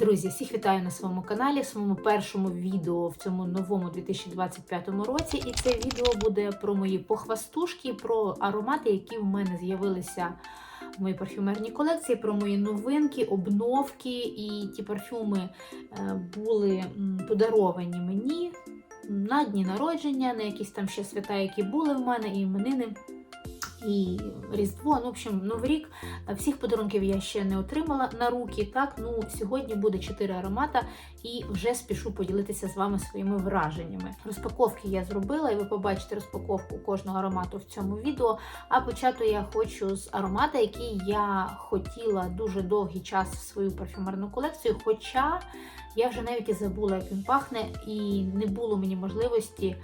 Друзі, всіх вітаю на своєму каналі, своєму першому відео в цьому новому 2025 році. І це відео буде про мої похвастушки, про аромати, які в мене з'явилися в моїй парфюмерній колекції, про мої новинки, обновки. І ті парфюми е, були подаровані мені на дні народження, на якісь там ще свята, які були в мене, і іменини. І Різдво, ну, в общем, Новий рік. Всіх подарунків я ще не отримала на руки. Так, ну сьогодні буде 4 аромата, і вже спішу поділитися з вами своїми враженнями. Розпаковки я зробила, і ви побачите розпаковку кожного аромату в цьому відео. А почати я хочу з аромата, який я хотіла дуже довгий час в свою парфюмерну колекцію. Хоча я вже навіть і забула, як він пахне, і не було мені можливості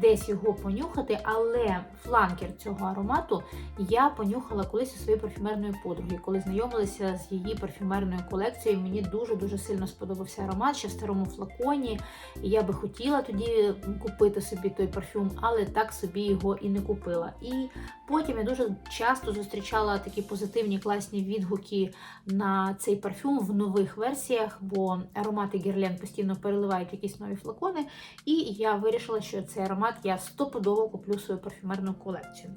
десь його понюхати, але фланкер цього аромату я понюхала колись у своєї парфюмерної подруги, коли знайомилася з її парфюмерною колекцією. Мені дуже-дуже сильно сподобався аромат ще в старому флаконі. І я би хотіла тоді купити собі той парфюм, але так собі його і не купила. І потім я дуже часто зустрічала такі позитивні класні відгуки на цей парфюм в нових версіях, бо аромати Герлен постійно переливають якісь нові флакони. І я вирішила, що цей аромат я стопудово куплю свою парфюмерну колекцію.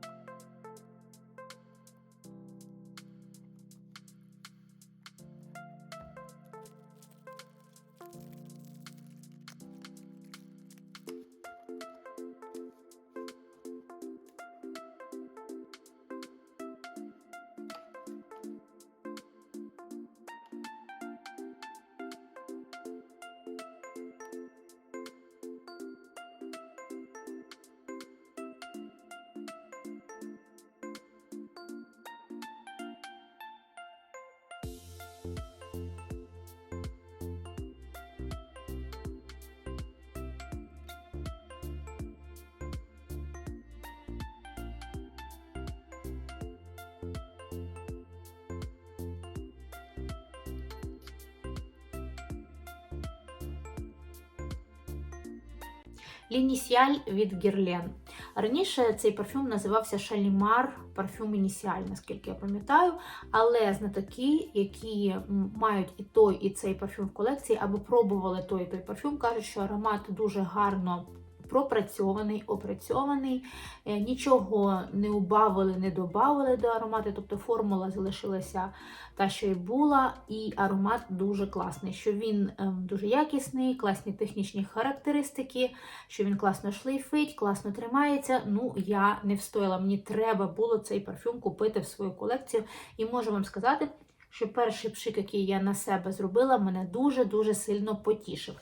Лінісіаль від Гірлен. Раніше цей парфюм називався Шалімар парфюм Інісіаль, наскільки я пам'ятаю. Але знатоки, які мають і той, і цей парфюм в колекції, або пробували той і той парфюм, кажуть, що аромат дуже гарно пропрацьований, опрацьований, е, нічого не убавили, не додавали до аромату, тобто формула залишилася та, що і була, і аромат дуже класний, що він ем, дуже якісний, класні технічні характеристики, що він класно шлейфить, класно тримається. Ну, я не встояла, мені треба було цей парфюм купити в свою колекцію, і можу вам сказати, що перший пшик, який я на себе зробила, мене дуже-дуже сильно потішив.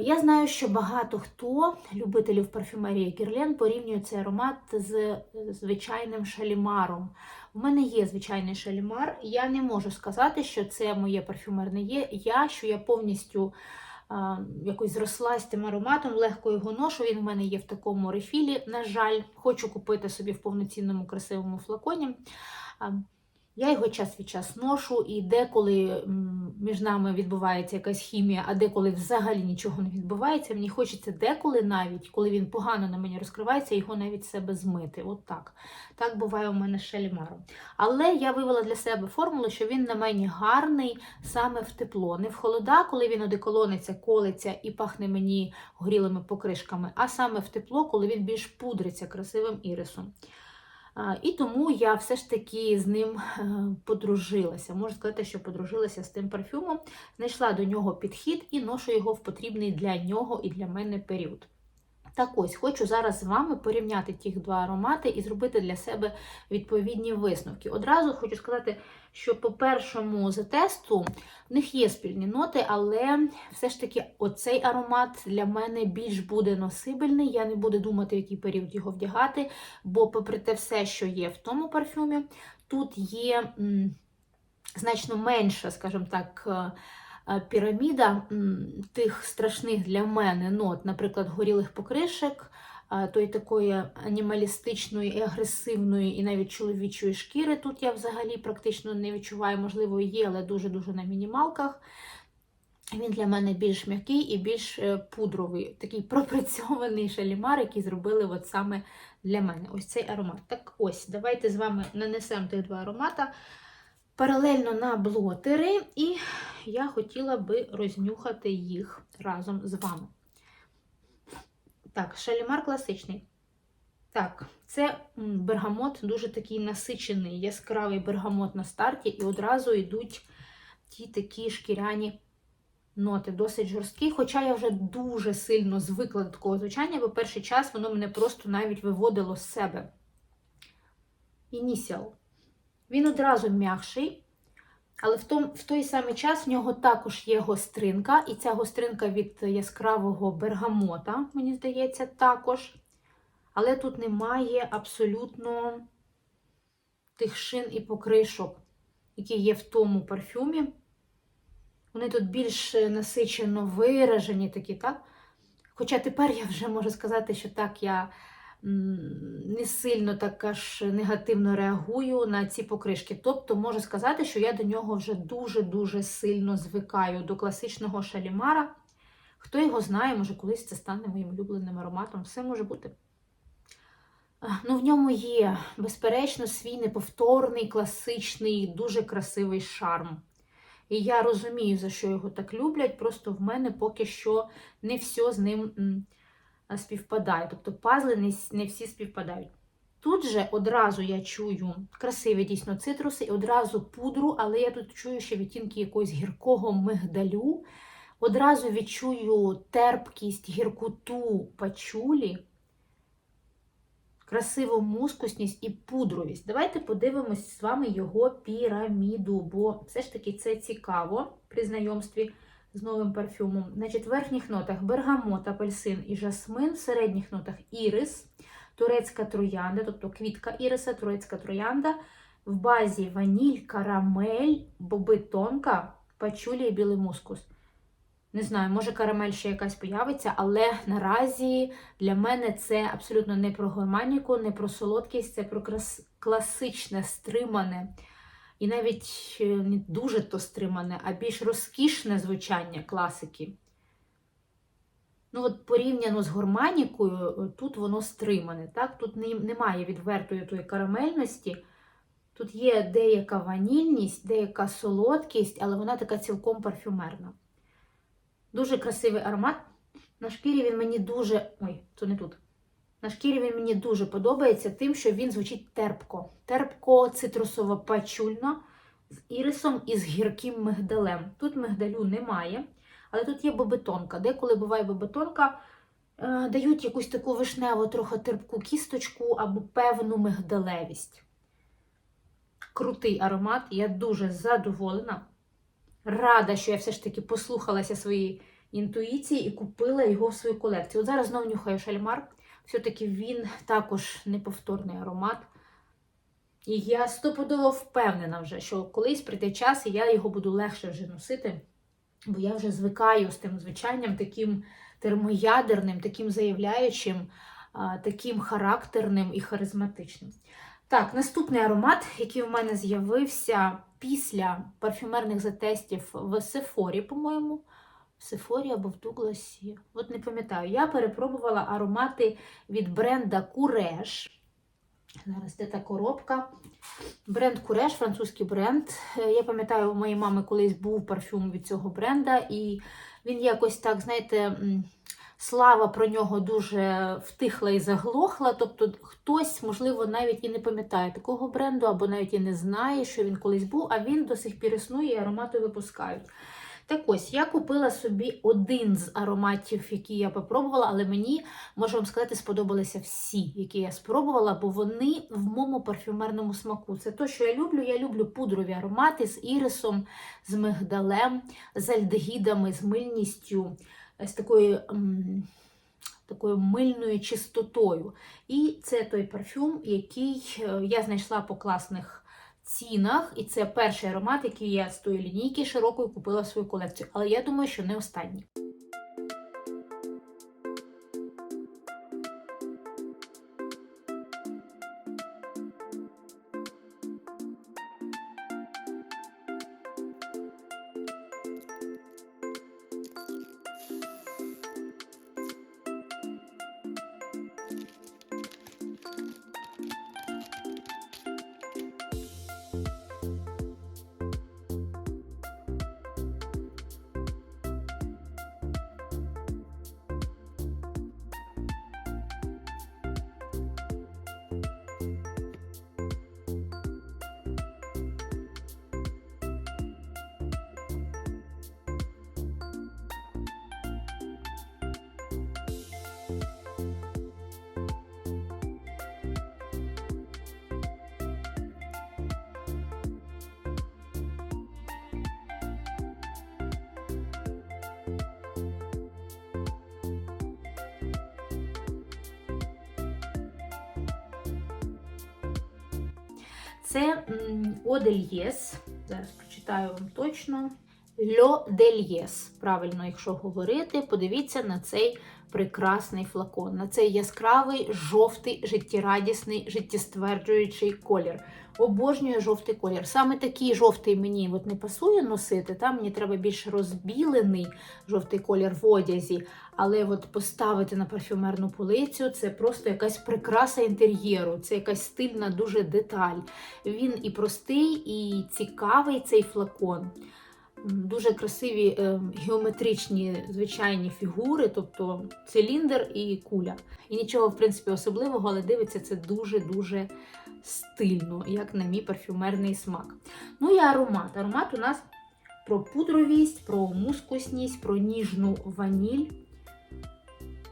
Я знаю, що багато хто, любителів парфюмерії Герлен, порівнює цей аромат з е, звичайним шалімаром. У мене є звичайний шалімар, я не можу сказати, що це моє парфюмерне є. Я, що я повністю а, якось зросла з цим ароматом, легко його ношу. Він в мене є в такому рефілі. На жаль, хочу купити собі в повноцінному красивому флаконі. Я його час від час ношу, і деколи між нами відбувається якась хімія, а деколи взагалі нічого не відбувається. Мені хочеться деколи навіть, коли він погано на мені розкривається, його навіть себе змити. От так. Так буває у мене з шалімаром. Але я вивела для себе формулу, що він на мені гарний саме в тепло. Не в холода, коли він одеколониться, колиться і пахне мені горілими покришками, а саме в тепло, коли він більш пудриться красивим ірисом. І тому я все ж таки з ним е, подружилася. Можу сказати, що подружилася з тим парфюмом, знайшла до нього підхід і ношу його в потрібний для нього і для мене період. Так ось, хочу зараз з вами порівняти ті два аромати і зробити для себе відповідні висновки. Одразу хочу сказати, що по першому затесту в них є спільні ноти, але все ж таки оцей аромат для мене більш буде носибельний. Я не буду думати, в який період його вдягати, бо, попри те, все, що є в тому парфюмі, тут є значно менше, скажімо так. Е, Піраміда тих страшних для мене нот, наприклад, горілих покришок, е, тої такої анімалістичної і агресивної, і навіть чоловічої шкіри. Тут я взагалі практично не відчуваю, можливо, є, але дуже-дуже на мінімалках. Він для мене більш м'який і більш е, пудровий, такий пропрацьований шалімар, який зробили от саме для мене. Ось цей аромат. Так ось, давайте з вами нанесемо тих два аромата. Паралельно на блотери, і я хотіла би рознюхати їх разом з вами. Так, шалімар класичний. Так, це бергамот дуже такий насичений, яскравий бергамот на старті, і одразу йдуть ті такі шкіряні ноти, досить жорсткі. Хоча я вже дуже сильно звикла до такого звучання, бо перший час воно мене просто навіть виводило з себе. Інісіал. Він одразу м'якший, але в, том, в той самий час в нього також є гостринка, і ця гостринка від яскравого бергамота, мені здається, також. Але тут немає абсолютно тих шин і покришок, які є в тому парфюмі. Вони тут більш насичено виражені такі, так? Хоча тепер я вже можу сказати, що так, я не сильно так аж негативно реагую на ці покришки. Тобто можу сказати, що я до нього вже дуже-дуже сильно звикаю до класичного шалімара. Хто його знає, може колись це стане моїм улюбленим ароматом. Все може бути. Ну, в ньому є, безперечно, свій неповторний, класичний, дуже красивий шарм. І я розумію, за що його так люблять, просто в мене поки що не все з ним співпадає. Тобто пазли не, не всі співпадають. Тут же одразу я чую красиві дійсно цитруси, і одразу пудру, але я тут чую ще відтінки якогось гіркого мигдалю. Одразу відчую терпкість, гіркоту пачулі, красиву мускусність і пудровість. Давайте подивимось з вами його піраміду, бо все ж таки це цікаво при знайомстві з новим парфюмом. Значить, в верхніх нотах бергамот, апельсин і жасмин, в середніх нотах ірис, турецька троянда, тобто квітка іриса, турецька троянда. В базі ваніль, карамель, боби тонка, пачулі і білий мускус. Не знаю, може карамель ще якась появиться, але наразі для мене це абсолютно не про гурманіку, не про солодкість, це про класичне, стримане. І навіть е, не дуже то стримане, а більш розкішне звучання класики. Ну, от порівняно з гурманікою, е, тут воно стримане. Так? Тут немає відвертої тої карамельності. Тут є деяка ванільність, деяка солодкість, але вона така цілком парфюмерна. Дуже красивий аромат. На шкірі він мені дуже. Ой, це не тут. На шкірі він мені дуже подобається тим, що він звучить терпко. Терпко, цитрусово пачульно, з ірисом і з гірким мигдалем. Тут мигдалю немає, але тут є бобетонка. Деколи буває бобетонка, е, дають якусь таку вишневу, трохи терпку кісточку або певну мигдалевість. Крутий аромат, я дуже задоволена. Рада, що я все ж таки послухалася своєї інтуїції і купила його в свою колекцію. От зараз знову нюхаю шальмар. Все-таки він також неповторний аромат. І я стопудово впевнена вже, що колись прийде час, і я його буду легше вже носити, бо я вже звикаю з тим звичайням, таким термоядерним, таким заявляючим, таким характерним і харизматичним. Так, наступний аромат, який у мене з'явився після парфюмерних затестів в Сефорі, по-моєму. В Сефорі або в Дугласі. От не пам'ятаю. Я перепробувала аромати від бренда Куреш. Зараз де та коробка. Бренд Куреш, французький бренд. Е, Я пам'ятаю, у моєї мами колись був парфюм від цього бренда, і він якось так, знаєте, слава про нього дуже втихла і заглохла. Тобто хтось, можливо, навіть і не пам'ятає такого бренду, або навіть і не знає, що він колись був, а він до сих пір існує і аромати випускають. Так ось, я купила собі один з ароматів, які я попробувала, але мені, можу вам сказати, сподобалися всі, які я спробувала, бо вони в моєму парфюмерному смаку. Це те, що я люблю. Я люблю пудрові аромати з ірисом, з мигдалем, з альдегідами, з мильністю, з такою. Такою мильною чистотою. І це той парфюм, який е, я знайшла по класних цінах, і це перший аромат, який я з тої лінійки широкою купила в свою колекцію. Але я думаю, що не останній. Це Одельєс. Зараз прочитаю вам точно. Льо Дельєс. Правильно, якщо говорити, подивіться на цей прекрасний флакон, на цей яскравий, жовтий, життєрадісний, життєстверджуючий колір. Обожнюю жовтий колір. Саме такий жовтий мені от не пасує носити. Там мені треба більш розбілений жовтий колір в одязі. Але от поставити на парфюмерну полицю це просто якась прикраса інтер'єру, це якась стильна дуже деталь. Він і простий, і цікавий цей флакон. Дуже красиві е, геометричні звичайні фігури, тобто циліндр і куля. І нічого, в принципі, особливого, але дивиться це дуже-дуже стильно, як на мій парфюмерний смак. Ну і аромат. Аромат у нас про пудровість, про мускусність, про ніжну ваніль.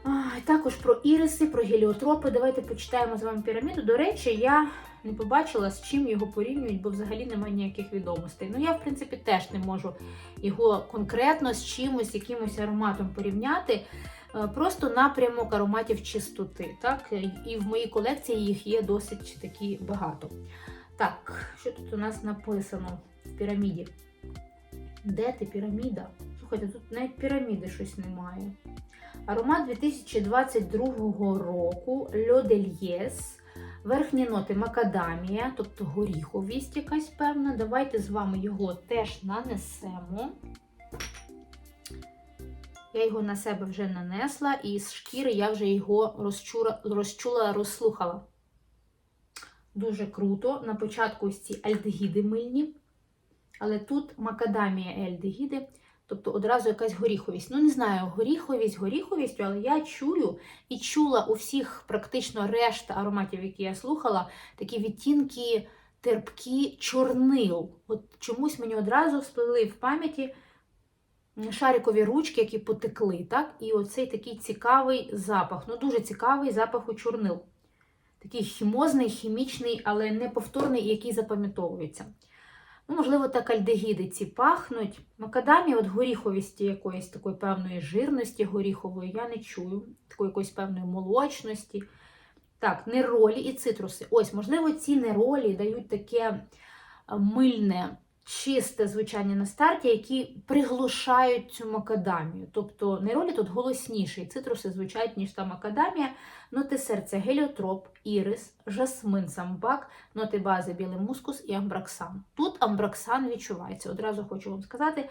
А, також про іриси, про геліотропи. Давайте почитаємо з вами піраміду. До речі, я не побачила, з чим його порівнюють, бо взагалі немає ніяких відомостей. Ну, я, в принципі, теж не можу його конкретно з чимось, якимось ароматом порівняти. Е, Просто напрямок ароматів чистоти. Так? І в моїй колекції їх є досить такі багато. Так, що тут у нас написано в піраміді? Де ти піраміда? Слухайте, тут навіть піраміди щось немає. Аромат 2022 року Льодельєс. Верхні ноти макадамія, тобто горіховість якась певна. Давайте з вами його теж нанесемо. Я його на себе вже нанесла, і з шкіри я вже його розчула, розчула, розслухала. Дуже круто. На початку ось ці альдегіди мильні, але тут макадамія і альдегіди. Тобто одразу якась горіховість. Ну, не знаю, горіховість, горіховістю, але я чую і чула у всіх практично решта ароматів, які я слухала, такі відтінки терпкі чорнил. От чомусь мені одразу всплили в пам'яті шарикові ручки, які потекли. так? І оцей такий цікавий запах. Ну, дуже цікавий запах у чорнил. Такий хімозний, хімічний, але неповторний, який запам'ятовується. Ну, можливо, так альдегіди ці пахнуть. Макадамі, от горіховісті якоїсь такої певної жирності горіхової, я не чую, такої якоїсь певної молочності. Так, неролі і цитруси. Ось, можливо, ці неролі дають таке мильне, чисте звучання на старті, які приглушають цю макадамію. Тобто неролі тут голосніші, цитруси звучать, ніж та макадамія. Ноти серця геліотроп, ірис, жасмин, самбак, ноти бази білий мускус і амбраксан. Тут амбраксан відчувається, одразу хочу вам сказати.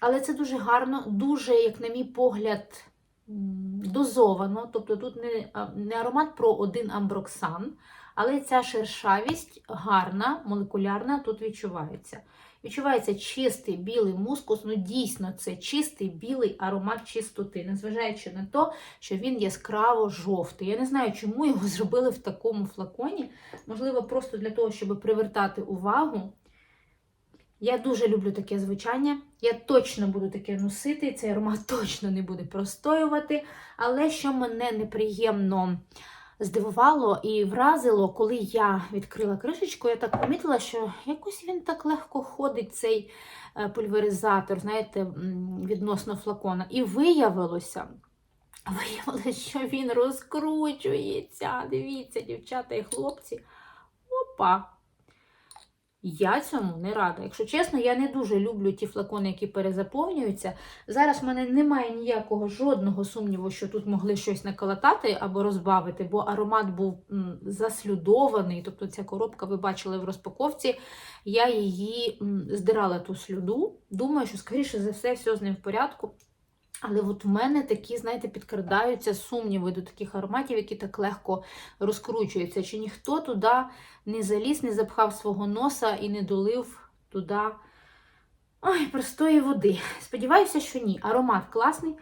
Але це дуже гарно, дуже, як на мій погляд, дозовано. Тобто тут не, не аромат про один амброксан, але ця шершавість гарна, молекулярна, тут відчувається. Відчувається чистий білий мускус, ну дійсно це чистий білий аромат чистоти, незважаючи на те, що він яскраво жовтий. Я не знаю, чому його зробили в такому флаконі. Можливо, просто для того, щоб привертати увагу. Я дуже люблю таке звучання. Я точно буду таке носити, цей аромат точно не буде простоювати. Але що мене неприємно здивувало і вразило, коли я відкрила кришечку, я так помітила, що якось він так легко ходить, цей е, пульверизатор, знаєте, відносно флакона. І виявилося, виявилося, що він розкручується. Дивіться, дівчата і хлопці. Опа! Я цьому не рада. Якщо чесно, я не дуже люблю ті флакони, які перезаповнюються. Зараз в мене немає ніякого жодного сумніву, що тут могли щось наколотати або розбавити, бо аромат був заслюдований. Тобто ця коробка, ви бачили в розпаковці, я її здирала ту слюду. Думаю, що, скоріше за все, все з ним в порядку. Але от в мене такі, знаєте, підкрадаються сумніви до таких ароматів, які так легко розкручуються. Чи ніхто туди не заліз, не запхав свого носа і не долив туди ой, простої води. Сподіваюся, що ні. Аромат класний,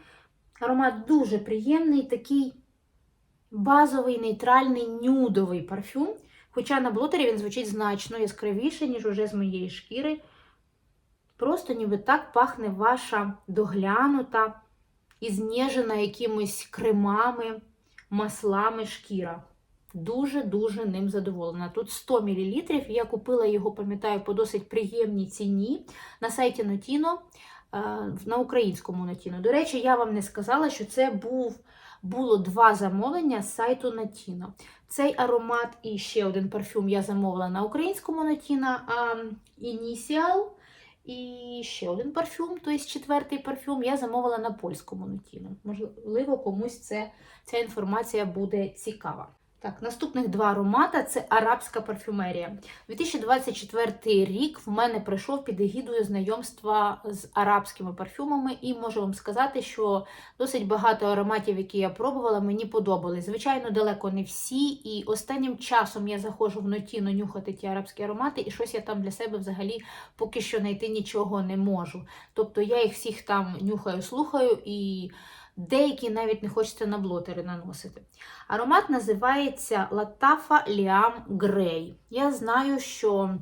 аромат дуже приємний, такий базовий, нейтральний, нюдовий парфюм. Хоча на блотері він звучить значно яскравіше, ніж уже з моєї шкіри. Просто ніби так пахне ваша доглянута і зніжена якимись кремами, маслами шкіра. Дуже-дуже ним задоволена. Тут 100 мл. Я купила його, пам'ятаю, по досить приємній ціні на сайті Notino, на українському Notino. До речі, я вам не сказала, що це був було два замовлення з сайту Natino. Цей аромат і ще один парфюм я замовила на українському Natino а Initial. І ще один парфюм, тобто четвертий парфюм, я замовила на польському нотіну. Можливо, комусь це, ця інформація буде цікава. Так, наступних два аромата це арабська парфюмерія. 2024 рік в мене пройшов під егідою знайомства з арабськими парфюмами, і можу вам сказати, що досить багато ароматів, які я пробувала, мені подобались. Звичайно, далеко не всі. І останнім часом я заходжу в нотіно нюхати ті арабські аромати, і щось я там для себе взагалі поки що знайти нічого не можу. Тобто я їх всіх там нюхаю, слухаю і. Деякі навіть не хочеться на блотери наносити. Аромат називається Латафа Ліам Грей. Я знаю, що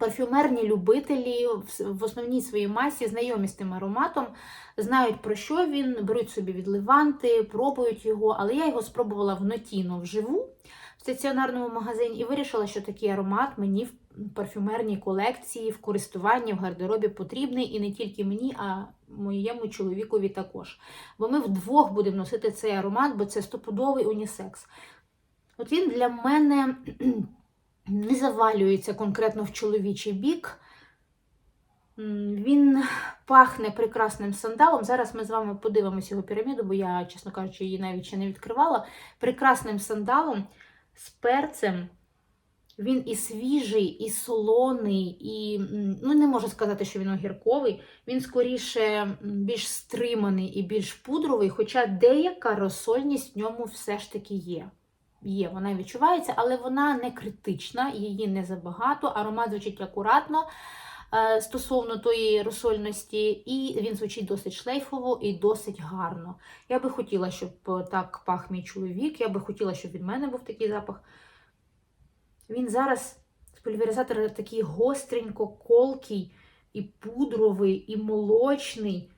парфюмерні любителі в основній своїй масі знайомі з тим ароматом, знають про що він, беруть собі від Леванти, пробують його, але я його спробувала в Нотіно вживу в стаціонарному магазині і вирішила, що такий аромат мені в парфюмерній колекції, в користуванні, в гардеробі потрібний і не тільки мені, а моєму чоловікові також. Бо ми вдвох будемо носити цей аромат, бо це стопудовий унісекс. От він для мене не завалюється конкретно в чоловічий бік. Він пахне прекрасним сандалом. Зараз ми з вами подивимося його піраміду, бо я, чесно кажучи, її навіть ще не відкривала. Прекрасним сандалом з перцем. Він і свіжий, і солоний, і ну не можу сказати, що він огірковий. Він скоріше більш стриманий і більш пудровий, хоча деяка розсольність в ньому все ж таки є. Є, вона відчувається, але вона не критична, її не забагато. Аромат звучить акуратно е, стосовно тої розсольності, і він звучить досить шлейфово і досить гарно. Я би хотіла, щоб так пах мій чоловік, я би хотіла, щоб від мене був такий запах. Він зараз з пульверизатора такий гостренько, колкий, і пудровий, і молочний.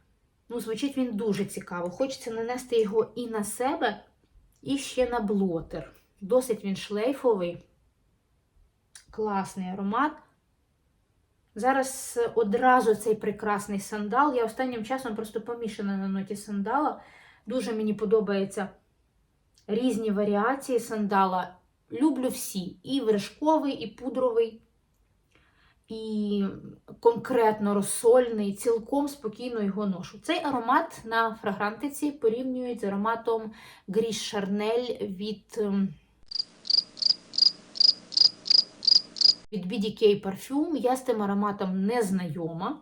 Ну, звучить він дуже цікаво. Хочеться нанести його і на себе, і ще на блотер. Досить він шлейфовий, класний аромат. Зараз одразу цей прекрасний сандал. Я останнім часом просто помішана на ноті сандала. Дуже мені подобаються різні варіації сандала. Люблю всі: і вершковий, і пудровий, і конкретно розсольний, цілком спокійно його ношу. Цей аромат на фрагрантиці порівнюють з ароматом Гріш Шарнель від від BDK Parfum. Я з тим ароматом не знайома.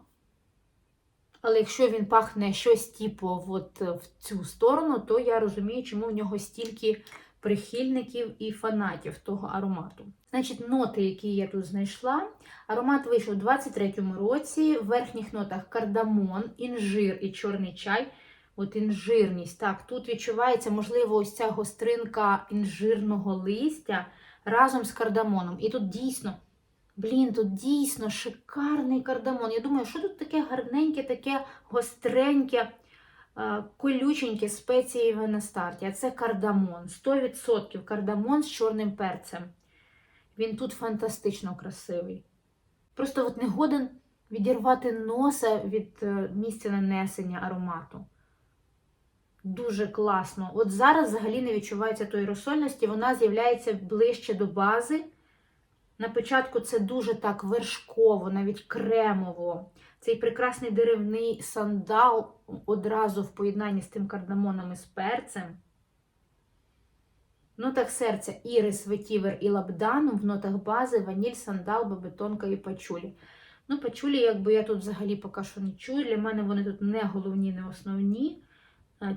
Але якщо він пахне щось типу от в цю сторону, то я розумію, чому в нього стільки прихильників і фанатів того аромату. Значить, ноти, які я тут знайшла. Аромат вийшов у 23-му році. В верхніх нотах кардамон, інжир і чорний чай. От інжирність. Так, тут відчувається, можливо, ось ця гостринка інжирного листя разом з кардамоном. І тут дійсно, блін, тут дійсно шикарний кардамон. Я думаю, що тут таке гарненьке, таке гостреньке. Е, колюченькі спеції на старті, а це кардамон. 100% кардамон з чорним перцем. Він тут фантастично красивий. Просто от не годен відірвати носа від е, місця нанесення аромату. Дуже класно. От зараз взагалі не відчувається тої розсольності, вона з'являється ближче до бази. На початку це дуже так вершково, навіть кремово. Цей прекрасний деревний сандал одразу в поєднанні з тим кардамоном і з перцем. В нотах серця ірис, ветівер і лабдану, в нотах бази ваніль, сандал, бабетонка і пачулі. Ну, пачулі, якби я тут взагалі поки що не чую. Для мене вони тут не головні, не основні.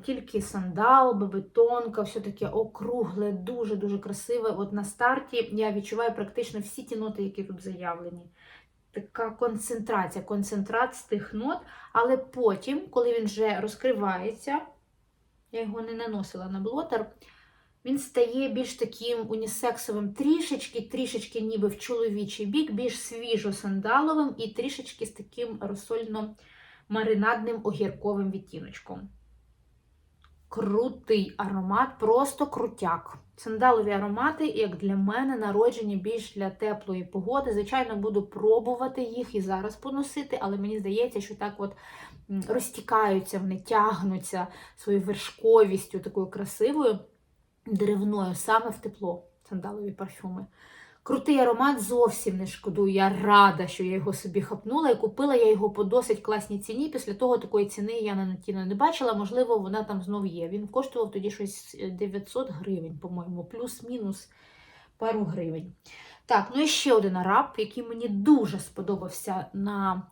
Тільки сандал, бебетонка, все таке округле, дуже-дуже красиве. От на старті я відчуваю практично всі ті ноти, які тут заявлені. Така концентрація, концентрат з тих нот, але потім, коли він вже розкривається, я його не наносила на блотер, він стає більш таким унісексовим, трішечки, трішечки ніби в чоловічий бік, більш свіжо-сандаловим і трішечки з таким розсольно-маринадним огірковим відтіночком крутий аромат, просто крутяк. Сандалові аромати, як для мене, народжені більш для теплої погоди. Звичайно, буду пробувати їх і зараз поносити, але мені здається, що так от розтікаються, вони тягнуться своєю вершковістю, такою красивою, деревною, саме в тепло сандалові парфюми. Крутий аромат зовсім не шкодую. Я рада, що я його собі хапнула і купила я його по досить класній ціні. Після того такої ціни я на натіно не бачила. Можливо, вона там знов є. Він коштував тоді щось 900 гривень, по-моєму, плюс-мінус пару гривень. Так, ну і ще один араб, який мені дуже сподобався на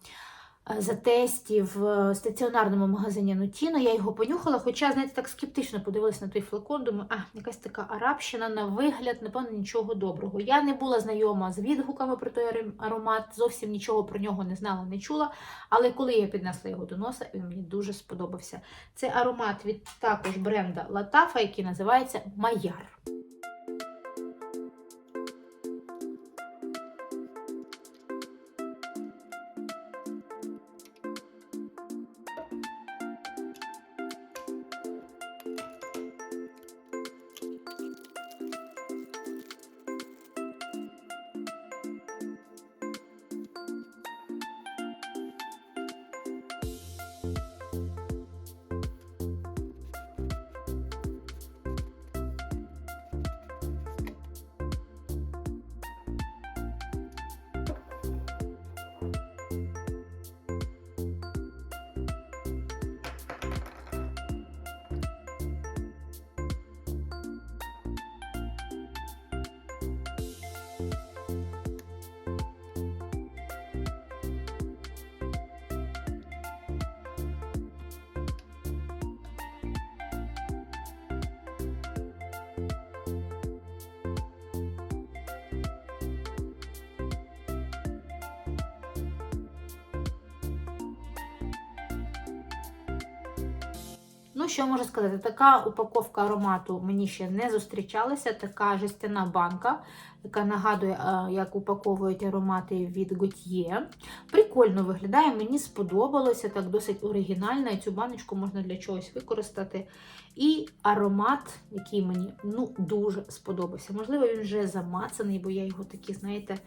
е, затесті в е, стаціонарному магазині Нотіно. Я його понюхала, хоча, знаєте, так скептично подивилася на той флакон. Думаю, а, якась така арабщина на вигляд, напевно, нічого доброго. Я не була знайома з відгуками про той аромат, зовсім нічого про нього не знала, не чула. Але коли я піднесла його до носа, він мені дуже сподобався. Це аромат від також бренда Латафа, який називається Маяр. Ну, що можу сказати? Така упаковка аромату мені ще не зустрічалася. Така жестяна банка, яка нагадує, е, як упаковують аромати від Gautier. Прикольно виглядає, мені сподобалося, так досить оригінально, і цю баночку можна для чогось використати. І аромат, який мені ну, дуже сподобався. Можливо, він вже замацаний, бо я його такі, знаєте,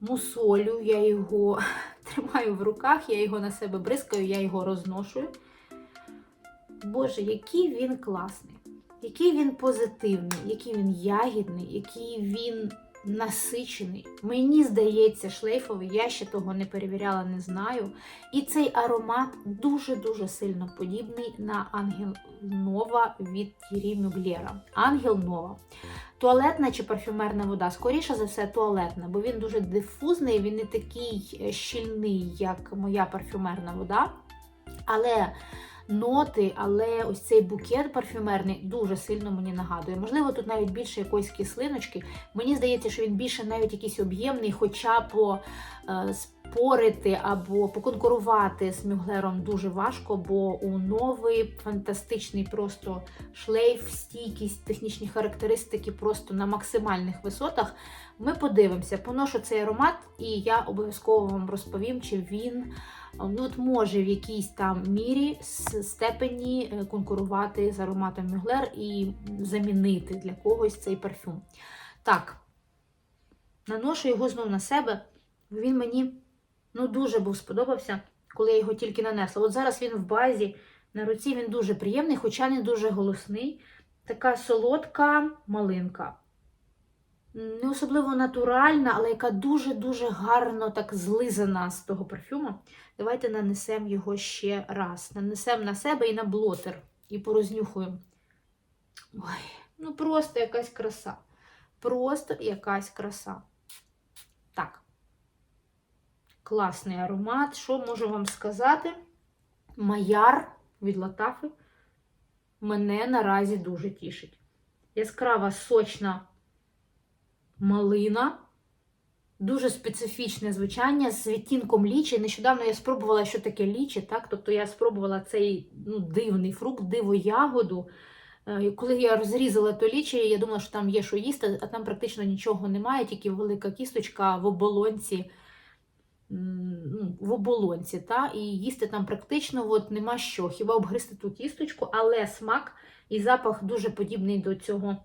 мусолю, я його тримаю в руках, я його на себе бризкаю, я його розношую. Боже, який він класний, який він позитивний, який він ягідний, який він насичений. Мені здається, шлейфовий, я ще того не перевіряла, не знаю. І цей аромат дуже-дуже сильно подібний на Ангел Нова від Thierry Mugler. Ангел Нова. Туалетна чи парфюмерна вода? Скоріше за все, туалетна, бо він дуже дифузний, він не такий щільний, як моя парфюмерна вода. Але ноти, але ось цей букет парфюмерний дуже сильно мені нагадує. Можливо, тут навіть більше якоїсь кислиночки. Мені здається, що він більше навіть якийсь об'ємний, хоча по е, спорити або поконкурувати з мюглером дуже важко, бо у новий фантастичний просто шлейф, стійкість, технічні характеристики просто на максимальних висотах. Ми подивимося, поношу цей аромат, і я обов'язково вам розповім, чи він от може в якійсь там мірі степені е, конкурувати з ароматом Мюглер і замінити для когось цей парфюм. Так, наношу його знову на себе. Він мені ну, дуже був сподобався, коли я його тільки нанесла. От зараз він в базі, на руці він дуже приємний, хоча не дуже голосний. Така солодка малинка. Не особливо натуральна, але яка дуже-дуже гарно так злизана з того парфюму. Давайте нанесемо його ще раз. Нанесемо на себе і на блотер. І порознюхуємо. Ой, ну просто якась краса. Просто якась краса. Так. Класний аромат. Що можу вам сказати? Маяр від Латафи мене наразі дуже тішить. Яскрава сочна малина. Дуже специфічне звучання з відтінком лічі. Нещодавно я спробувала, що таке лічі. Так? Тобто я спробувала цей ну, дивний фрукт, диво-ягоду. Е, Коли я розрізала то лічі, я думала, що там є що їсти, а там практично нічого немає, тільки велика кісточка в оболонці. Ну, в оболонці, та? і їсти там практично от, нема що. Хіба обгристи ту кісточку, але смак і запах дуже подібний до цього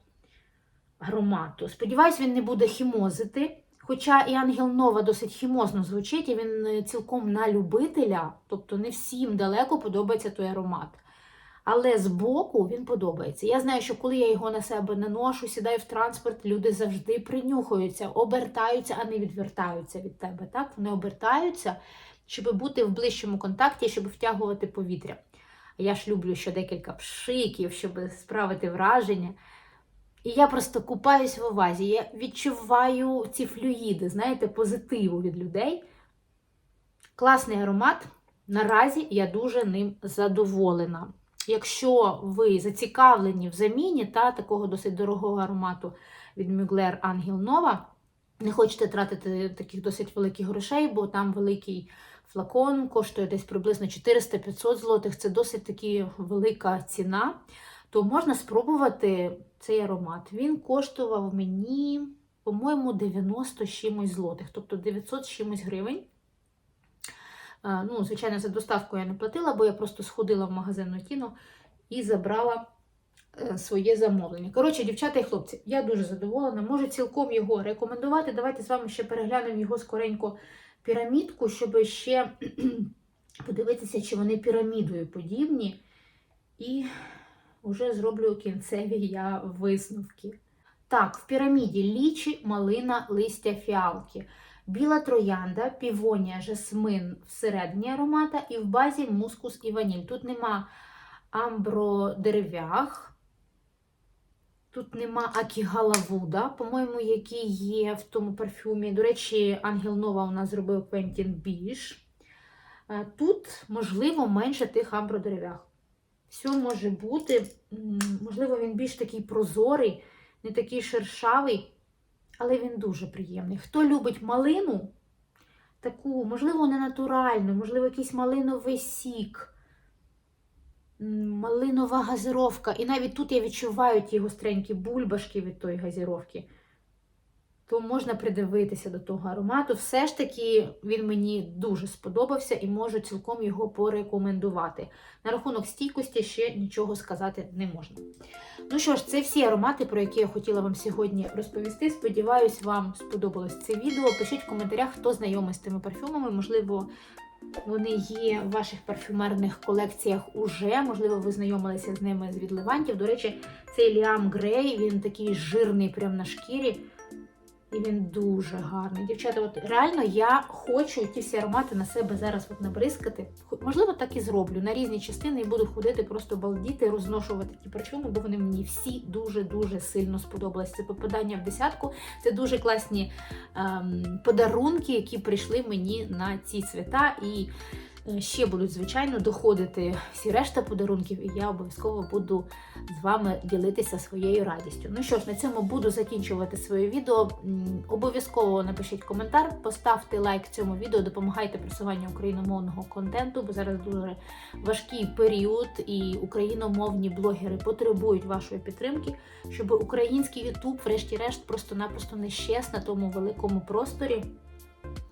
аромату. Сподіваюсь, він не буде хімозити. Хоча і Ангел Нова досить хімозно звучить, і він е, цілком на любителя, тобто не всім далеко подобається той аромат. Але збоку він подобається. Я знаю, що коли я його на себе наношу, сідаю в транспорт, люди завжди принюхуються, обертаються, а не відвертаються від тебе. Так? Вони обертаються, щоб бути в ближчому контакті, щоб втягувати повітря. Я ж люблю ще декілька пшиків, щоб справити враження. І я просто купаюсь в овазі. Я відчуваю ці флюїди, знаєте, позитиву від людей. Класний аромат. Наразі я дуже ним задоволена. Якщо ви зацікавлені в заміні та такого досить дорогого аромату від Mugler Angel Nova, не хочете тратити таких досить великих грошей, бо там великий флакон коштує десь приблизно 400-500 злотих, це досить таки велика ціна, то можна спробувати цей аромат. Він коштував мені, по-моєму, 90 з чимось злотих, тобто 900 з чимось гривень. Ну, звичайно, за доставку я не платила, бо я просто сходила в магазин Кіно і забрала е, своє замовлення. Коротше, дівчата і хлопці, я дуже задоволена, можу цілком його рекомендувати. Давайте з вами ще переглянемо його скоренько пірамідку, щоб ще подивитися, чи вони пірамідою подібні. І вже зроблю кінцеві я висновки. Так, в піраміді лічі, малина, листя фіалки. Біла троянда, півонія, жасмин всередині аромата і в базі мускус і ваніль. Тут нема амбродерев'ях, тут нема акігалавуда, по-моєму, який є в тому парфюмі. До речі, Ангел Нова у нас зробив Квентін Біш. Е, Тут, можливо, менше тих амбродерев'ях. Все може бути, можливо, він більш такий прозорий, не такий шершавий але він дуже приємний. Хто любить малину, таку, можливо, не натуральну, можливо, якийсь малиновий сік, малинова газировка. І навіть тут я відчуваю ті гостренькі бульбашки від тої газировки. То можна придивитися до того аромату. Все ж таки він мені дуже сподобався і можу цілком його порекомендувати. На рахунок стійкості ще нічого сказати не можна. Ну що ж, це всі аромати, про які я хотіла вам сьогодні розповісти. Сподіваюсь, вам сподобалось це відео. Пишіть в коментарях, хто знайомий з тими парфюмами. Можливо, вони є в ваших парфюмерних колекціях уже. Можливо, ви знайомилися з ними з відливантів. До речі, цей Ліам Грей, він такий жирний прямо на шкірі. І він дуже гарний. Дівчата, от реально я хочу ті всі аромати на себе зараз от набризкати. Можливо, так і зроблю на різні частини і буду ходити, просто балдіти, розношувати ті парфюми, бо вони мені всі дуже-дуже сильно сподобались. Це попадання в десятку. Це дуже класні ем, подарунки, які прийшли мені на ці свята. І ще будуть, звичайно, доходити всі решта подарунків, і я обов'язково буду з вами ділитися своєю радістю. Ну що ж, на цьому буду закінчувати своє відео. Обов'язково напишіть коментар, поставте лайк цьому відео, допомагайте просуванню україномовного контенту, бо зараз дуже важкий період, і україномовні блогери потребують вашої підтримки, щоб український Ютуб, врешті-решт, просто-напросто не щез на тому великому просторі.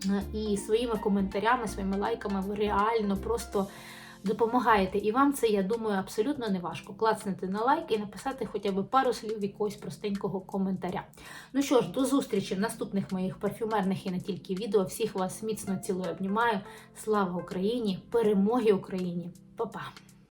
Е, І своїми коментарями, своїми лайками ви реально просто допомагаєте. І вам це, я думаю, абсолютно не важко. Клацнути на лайк і написати хоча б пару слів якогось простенького коментаря. Ну що ж, до зустрічі в наступних моїх парфюмерних і не тільки відео. Всіх вас міцно цілую обнімаю. Слава Україні! Перемоги Україні! Па-па!